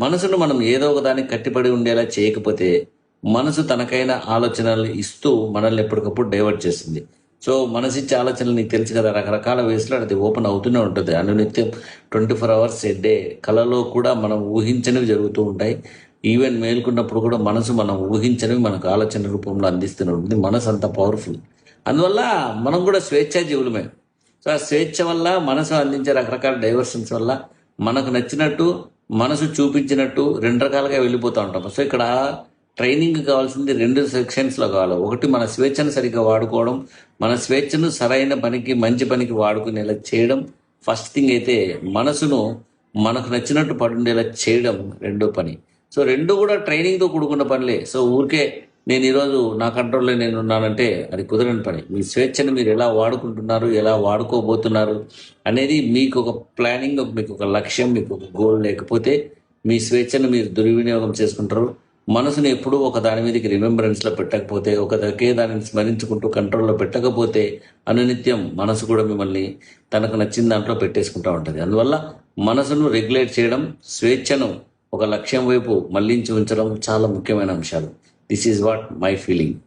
మనసును మనం ఏదో ఒకదానికి కట్టిపడి ఉండేలా చేయకపోతే మనసు తనకైన ఆలోచనలు ఇస్తూ మనల్ని ఎప్పటికప్పుడు డైవర్ట్ చేస్తుంది. సో మనసు ఇచ్చే ఆలోచనలు నీకు తెలుసు కదా రకరకాల వేస్లో అది ఓపెన్ అవుతూనే ఉంటుంది. అనునిత్యం twenty four hours a day కళలో కూడా మనం ఊహించనివి జరుగుతూ ఉంటాయి. ఈవెన్ మేల్కున్నప్పుడు కూడా మనసు మనం ఊహించనివి మనకు ఆలోచన రూపంలో అందిస్తూనే ఉంటుంది. మనసు అంత పవర్ఫుల్. అందువల్ల మనం కూడా స్వేచ్ఛా జీవులమే. సో ఆ స్వేచ్ఛ వల్ల మనసు అందించే రకరకాల డైవర్షన్స్ వల్ల మనకు నచ్చినట్టు మనసు చూపించినట్టు రెండు రకాలుగా వెళ్ళిపోతూ ఉంటాం. సో ఇక్కడ ట్రైనింగ్ కావాల్సింది రెండు సెక్షన్స్లో కావాలి. ఒకటి మన స్వేచ్ఛను సరిగ్గా వాడుకోవడం మన స్వేచ్ఛను సరైన పనికి మంచి పనికి వాడుకునేలా చేయడం. ఫస్ట్ థింగ్ అయితే మనసును మనకు నచ్చినట్టు పడుండేలా చేయడం రెండో పని. సో రెండు కూడా ట్రైనింగ్తో కూడుకున్న పనులే. సో ఊరికే నేను ఈరోజు నా కంట్రోల్లో నేను ఉన్నానంటే అది కుదరని పని. మీ స్వేచ్ఛను మీరు ఎలా వాడుకుంటున్నారు ఎలా వాడుకోబోతున్నారు అనేది మీకు ఒక ప్లానింగ్ మీకు ఒక లక్ష్యం మీకు ఒక గోల్. లేకపోతే మీ స్వేచ్ఛను మీరు దుర్వినియోగం చేసుకుంటారు. మనసుని ఎప్పుడూ ఒక దాని మీదకి రిమెంబరెన్స్లో పెట్టకపోతే ఒక ఒకే దానిని స్మరించుకుంటూ కంట్రోల్లో పెట్టకపోతే అనునిత్యం మనసు కూడా మిమ్మల్ని తనకు నచ్చిన దాంట్లో పెట్టేసుకుంటూ ఉంటుంది. అందువల్ల మనసును రెగ్యులేట్ చేయడం స్వేచ్ఛను ఒక లక్ష్యం వైపు మళ్ళించి ఉంచడం చాలా ముఖ్యమైన అంశాలు. This is what my feeling.